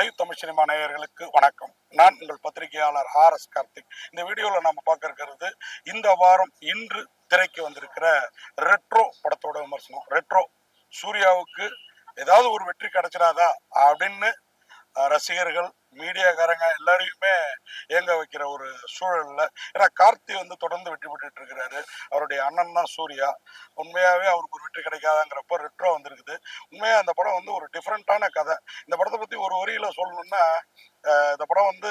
Live Tamil cinema நேயர்களுக்கு வணக்கம். நான் உங்கள் பத்திரிகையாளர் ஆர் எஸ் கார்த்திக். இந்த வீடியோவில் நம்ம பார்க்க இருக்கிறது இந்த வாரம் இன்று திரைக்கு வந்திருக்கிற ரெட்ரோ படத்தோட விமர்சனம். ரெட்ரோ சூர்யாவுக்கு ஏதாவது ஒரு வெற்றி கிடைச்சிடாதா அப்படின்னு ரசிகர்கள் மீடியாக்காரங்க எல்லாரையுமே ஏங்க வைக்கிற ஒரு சூழல்ல? ஏன்னா கார்த்தி வந்து தொடர்ந்து வெற்றி பெற்றுட்டு இருக்கிறாரு அவருடைய அண்ணன் தான் சூர்யா. உண்மையாவே அவருக்கு ஒரு வெற்றி கிடைக்காதாங்கிறப்ப ரெட்ரோ வந்திருக்குது. உண்மையா அந்த படம் வந்து ஒரு டிஃப்ரெண்டான கதை. இந்த படத்தை பத்தி ஒரு வரியில சொல்லணும்னா இந்த படம் வந்து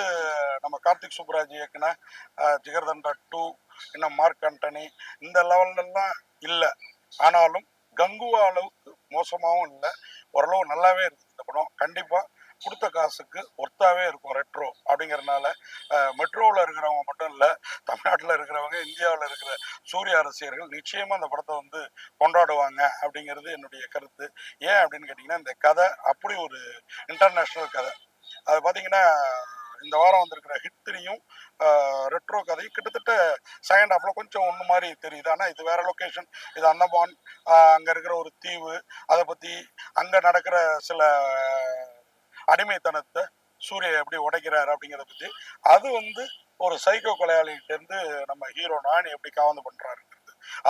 நம்ம கார்த்திக் சுப்ராஜ் இயக்குன ஜிகர்தண்டா டூ இன்னும் மார்க் ஆண்டனி இந்த லெவல்லாம் இல்லை. ஆனாலும் கங்குவா அளவுக்கு மோசமாகவும் இல்லை. ஓரளவு நல்லாவே இருக்குது இந்த படம். கண்டிப்பாக கொடுத்த காசுக்கு ஒர்த்தாவே இருக்கும் ரெட்ரோ அப்படிங்கிறனால மெட்ரோவில் இருக்கிறவங்க மட்டும் இல்லை தமிழ்நாட்டில் இருக்கிறவங்க இந்தியாவில் இருக்கிற சூரிய அரசியர்கள் நிச்சயமாக அந்த படத்தை வந்து கொண்டாடுவாங்க அப்படிங்கிறது என்னுடைய கருத்து. ஏன் அப்படின்னு கேட்டிங்கன்னா இந்த கதை அப்படி ஒரு இன்டர்நேஷ்னல் கதை. அது பார்த்தீங்கன்னா இந்த வாரம் வந்திருக்கிற ஹிட் த்ரீயும் ரெட்ரோ கதையும் கிட்டத்தட்ட செகண்ட் ஹாஃப்ல கொஞ்சம் ஒன்று மாதிரி தெரியுது. ஆனால் இது வேற லொக்கேஷன் இது அந்தமான் அங்கே இருக்கிற ஒரு தீவு. அதை பற்றி அங்கே நடக்கிற சில அடிமைத்தனத்தை சூர்யா எப்படி உடைக்கிறாரு அப்படிங்கிறத பற்றி அது வந்து ஒரு சைக்கோ கொலையாளிகிட்ட இருந்து நம்ம ஹீரோ நானி எப்படி காவந்து பண்றாருங்கிறது.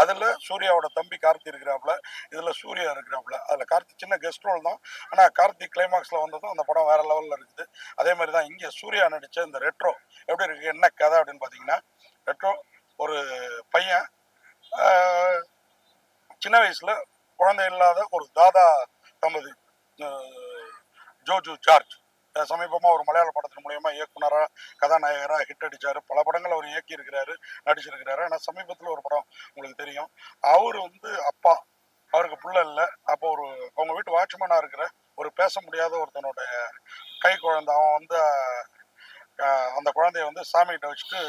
அதுல சூர்யாவோட தம்பி கார்த்தி இருக்கிறாப்புல இதுல சூர்யா இருக்கிறாப்புல. அதுல கார்த்தி சின்ன கெஸ்ட் ரோல் தான். ஆனா கார்த்தி கிளைமாக்ஸ்ல வந்ததும் அந்த படம் வேற லெவல்ல இருக்குது. அதே மாதிரி தான் இங்க சூர்யா நடிச்ச இந்த ரெட்ரோ எப்படி இருக்கு என்ன கதை அப்படின்னு பாத்தீங்கன்னா ரெட்ரோ ஒரு பையன் சின்ன வயசுல குழந்தை இல்லாத ஒரு தாதா தம்பதி ஜோஜு ஜார்ஜ். சமீபமாக ஒரு மலையாள படத்தின் மூலயமா இயக்குனராக கதாநாயகராக ஹிட் அடித்தார் பல படங்கள் அவர் இயக்கியிருக்கிறாரு நடிச்சிருக்கிறாரு. ஆனால் சமீபத்தில் ஒரு படம் உங்களுக்கு தெரியும். அவர் வந்து அப்பா. அவருக்கு புள்ள இல்லை. அப்போ ஒரு அவங்க வீட்டு வாட்ச்மேனாக இருக்கிற ஒரு பேச முடியாத ஒருத்தனோட கை குழந்தை. அவன் வந்து அந்த குழந்தைய வந்து சாமிகிட்ட வச்சுட்டு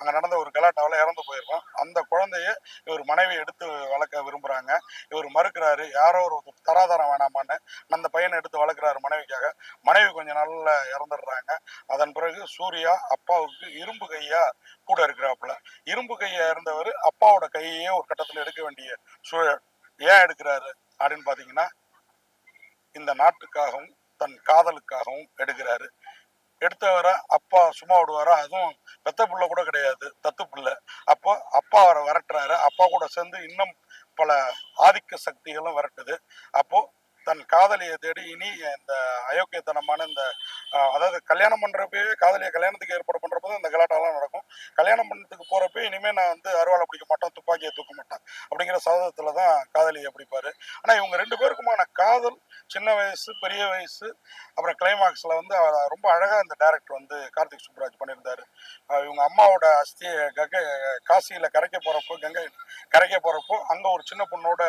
அங்க நடந்த ஒரு கலாட்டாவில் இறந்து போயிருக்கோம். அந்த குழந்தைய இவர் மனைவி எடுத்து வளர்க்க விரும்புறாங்க. இவர் மறுக்கிறாரு யாரோ ஒரு தராதரம் வேணாமான்னு. அந்த பையனை எடுத்து வளர்க்குறாரு மனைவிக்காக. மனைவி கொஞ்ச நாள்ல இறந்துடுறாங்க. அதன் பிறகு சூர்யா அப்பாவுக்கு இரும்பு கையா கூட இருக்கிறாப்புல. இரும்பு கையா இருந்தவர் அப்பாவோட கையே ஒரு கட்டத்துல எடுக்க வேண்டிய சூழல் ஏன் எடுக்கிறாரு அப்படின்னு பார்த்தீங்கன்னா இந்த நாட்டுக்காகவும் தன் காதலுக்காகவும் எடுக்கிறாரு. எடுத்தவரை அப்பா சும்மா விடுவாரா? அதுவும் பெத்த புள்ள கூட கிடையாது தத்து புள்ள. அப்போ அப்பா அவரை விரட்டுறாரு. அப்பா கூட சேர்ந்து இன்னும் பல ஆதிக்க சக்திகளும் விரட்டுது. அப்போ தன் காதலியை தேடி இனி இந்த அயோக்கியத்தனமான இந்த அதாவது கல்யாணம் பண்றப்பவே காதலியை கல்யாணத்துக்கு ஏற்பாடு பண்றப்போ அந்த கலாட்டாலாம் நடக்கும். கல்யாணம் பண்ணுறதுக்கு போறப்ப இனிமே நான் வந்து அருவாளை பிடிக்க மாட்டேன் துப்பாக்கியை தூக்க மாட்டேன் அப்படிங்கிற சபதத்துல தான் காதலியை பிடிப்பாரு. ஆனா இவங்க ரெண்டு பேருக்குமான காதல் சின்ன வயசு பெரிய வயசு அப்புறம் கிளைமாக்ஸ்ல வந்து ரொம்ப அழகா இந்த டைரக்டர் வந்து கார்த்திக் சுப்ராஜ் பண்ணியிருந்தாரு. இவங்க அம்மாவோட அஸ்தியை கங்கை காசியில கரைக்க போறப்போ கங்கை கரைக்க போறப்போ அங்க ஒரு சின்ன பொண்ணோட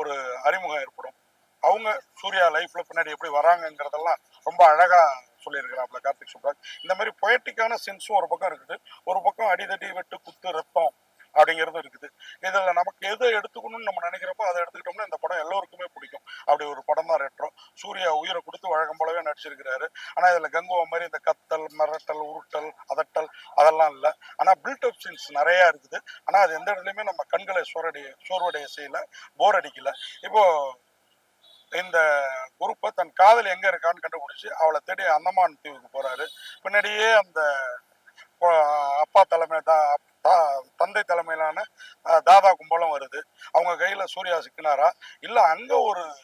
ஒரு அறிமுகம் ஏற்படும். அவங்க சூர்யா லைஃப்ல பின்னாடி எப்படி வராங்கங்கிறதெல்லாம் ரொம்ப அழகா சொல்லியிருக்கிறாப்ல கார்த்திக் சுப்ராஜ். இந்த மாதிரி பொயட்டிக்கான சென்ஸும் ஒரு பக்கம் இருக்குது. ஒரு பக்கம் அடிதடி வெட்டு குத்து ரத்தம் அப்படிங்கிறதும் இருக்குது. இதில் நமக்கு எதை எடுத்துக்கணும்னு நம்ம நினைக்கிறப்போ அதை எடுத்துக்கிட்டோம்னா இந்த படம் எல்லோருக்குமே பிடிக்கும். அப்படி ஒரு படம் தான் ரெட்ரோ சூர்யா உயிரை கொடுத்து வழக்கம் போலவே நடிச்சிருக்கிறாரு. ஆனால் இதில் கங்குவா மாதிரி இந்த கத்தல் மிரட்டல் உருட்டல் அதட்டல் அதெல்லாம் இல்லை. ஆனால் பில்டப் சீன்ஸ் நிறையா இருக்குது. ஆனால் அது எந்த இடத்துலையுமே நம்ம கண்களை சோரடைய சோர்வடைய செய்யலை போர் அடிக்கலை. இப்போது இந்த குரூப்பை தன் காதல் எங்க இருக்கான்னு கண்டுபிடிச்சு அவளை தேடி அந்தமான் தீவுக்கு போறாரு. பின்னாடியே அந்த அப்பா தலைமை தா- தந்தை தலைமையிலான தாதா கும்பலம் வருது. அவங்க கையில சூர்யா சிக்கினாரா? இல்ல அங்க ஒரு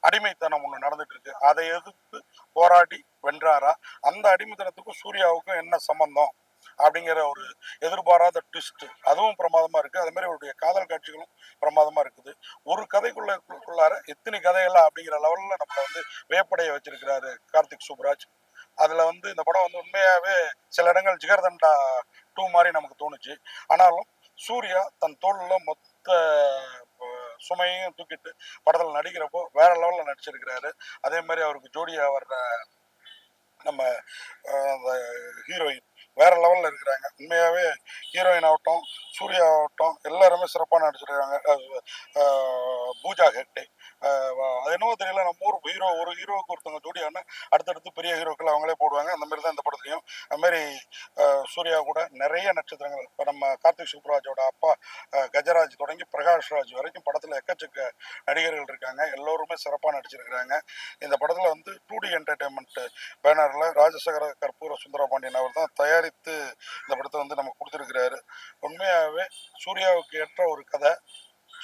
அடிமைத்தனம் ஒண்ணு நடந்துட்டு இருக்கு அதை எதிர்த்து போராடி வென்றாரா? அந்த அடிமைத்தனத்துக்கும் சூர்யாவுக்கும் என்ன சம்பந்தம்? அப்படிங்கிற ஒரு எதிர்பாராத ட்விஸ்ட் அதுவும் பிரமாதமாக இருக்குது அதே மாதிரி அவருடைய காதல் காட்சிகளும் பிரமாதமாக இருக்குது. ஒரு கதைக்குள்ளக்குள்ளார எத்தனை கதைகள்லாம் அப்படிங்கிற லெவலில் நம்மளை வந்து வியப்படைய வச்சிருக்கிறாரு கார்த்திக் சுப்ராஜ். அதில் வந்து இந்த படம் வந்து உண்மையாகவே சில இடங்கள் ஜிகர்தண்டா டூ மாதிரி நமக்கு தோணுச்சு. ஆனாலும் சூர்யா தன் தோளில் மொத்த சுமையும் தூக்கிட்டு படத்தில் நடிக்கிறப்போ வேற லெவலில் நடிச்சிருக்கிறாரு. அதே மாதிரி அவருக்கு ஜோடியாக வர்ற நம்ம அந்த ஹீரோயின் வேற லெவல்ல இருக்கிறாங்க. உண்மையாவே ஹீரோயின் ஆகட்டும் சூர்யா ஆகட்டும் எல்லாருமே சிறப்பாக நடிச்சிருக்காங்க பூஜா ஹெக்டே. அது என்னவோ தெரியல நம்ம ஊர் ஹீரோ ஒரு ஹீரோவுக்கு ஒருத்தவங்க ஜோடியான அடுத்தடுத்து பெரிய ஹீரோக்கள் அவங்களே போடுவாங்க. அந்த மாதிரி தான் இந்த படத்துலையும். அதுமாரி சூர்யா கூட நிறைய நட்சத்திரங்கள். இப்போ நம்ம கார்த்திக் சுப்ராஜோட அப்பா கஜராஜ் தொடங்கி பிரகாஷ் ராஜ் வரைக்கும் படத்தில் எக்கச்சக்க நடிகர்கள் இருக்காங்க. எல்லோருமே சிறப்பாக நடிச்சிருக்கிறாங்க. இந்த படத்தில் வந்து டூ டி என்டர்டைன்மெண்ட் பேனரில் ராஜசேகர கற்பூர சுந்தரபாண்டியன் அவர் தான் தயார் தயாரித்து இந்த படத்தை வந்து நமக்கு கொடுத்துருக்கிறாரு. உண்மையாகவே சூர்யாவுக்கு ஏற்ற ஒரு கதை.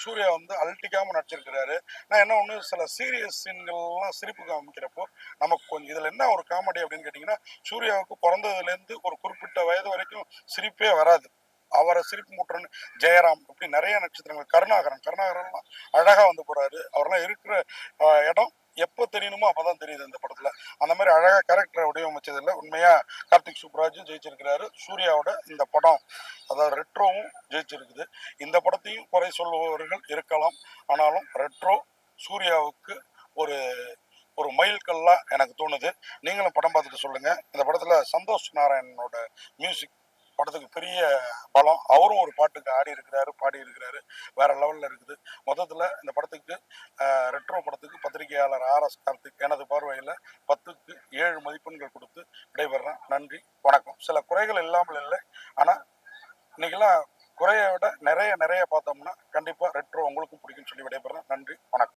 சூர்யா வந்து அல்ட்டிக்காமல் நடிச்சிருக்கிறாரு. நான் என்ன ஒன்று சில சீரியஸ் சீன்கள்லாம் சிரிப்பு காமிக்கிறப்போ நமக்கு கொஞ்சம் இதில் என்ன ஒரு காமெடி அப்படின்னு கேட்டிங்கன்னா சூர்யாவுக்கு பிறந்ததுலேருந்து ஒரு குறிப்பிட்ட வயது வரைக்கும் சிரிப்பே வராது. அவரை சிரிப்பு மூட்டுறன்னு ஜெயராம் இப்படி நிறைய நட்சத்திரங்கள் கருணாகரன் கருணாகரன்லாம் அழகாக வந்து போகிறாரு அவரெல்லாம் இருக்கிற இடம் எப்போ தெரியணுமோ அப்பதான் தெரியுது இந்த படத்துல. அந்த மாதிரி அழகா கேரக்டரை வடிவமைச்சதில்ல. உண்மையா கார்த்திக் சுப்ராஜும் ஜெயிச்சிருக்கிறாரு. சூர்யாவோட இந்த படம். அதாவது ரெட்ரோவும் ஜெயிச்சிருக்குது. இந்த படத்தையும் குறை சொல்லுபவர்கள் இருக்கலாம். ஆனாலும் ரெட்ரோ சூர்யாவுக்கு ஒரு ஒரு மைல்கல்லா எனக்கு தோணுது. நீங்களும் படம் பார்த்துட்டு சொல்லுங்க. இந்த படத்துல சந்தோஷ் நாராயணனோட மியூசிக் படத்துக்கு பெரிய பலம். அவரும் ஒரு பாட்டுக்கு ஆடி இருக்கிறாரு பாடி இருக்கிறாரு. வேற லெவல்ல இருக்குது. மொத்தத்துல இந்த படத்துக்கு ரெட்ரோ படத்துக்கு பத்திரிகையாளர் ஆர் எஸ் கார்த்திக் எனது பார்வையில் பத்துக்கு ஏழு மதிப்பெண்கள் கொடுத்து விடைபெறேன் நன்றி வணக்கம். சில குறைகள் இல்லாமல் இல்லை. ஆனால் இன்னைக்கெல்லாம் குறையை விட நிறைய நிறைய பார்த்தோம்னா கண்டிப்பாக ரெட்ரோ உங்களுக்கும் பிடிக்கும்னு சொல்லி விடைபெறேன் நன்றி வணக்கம்.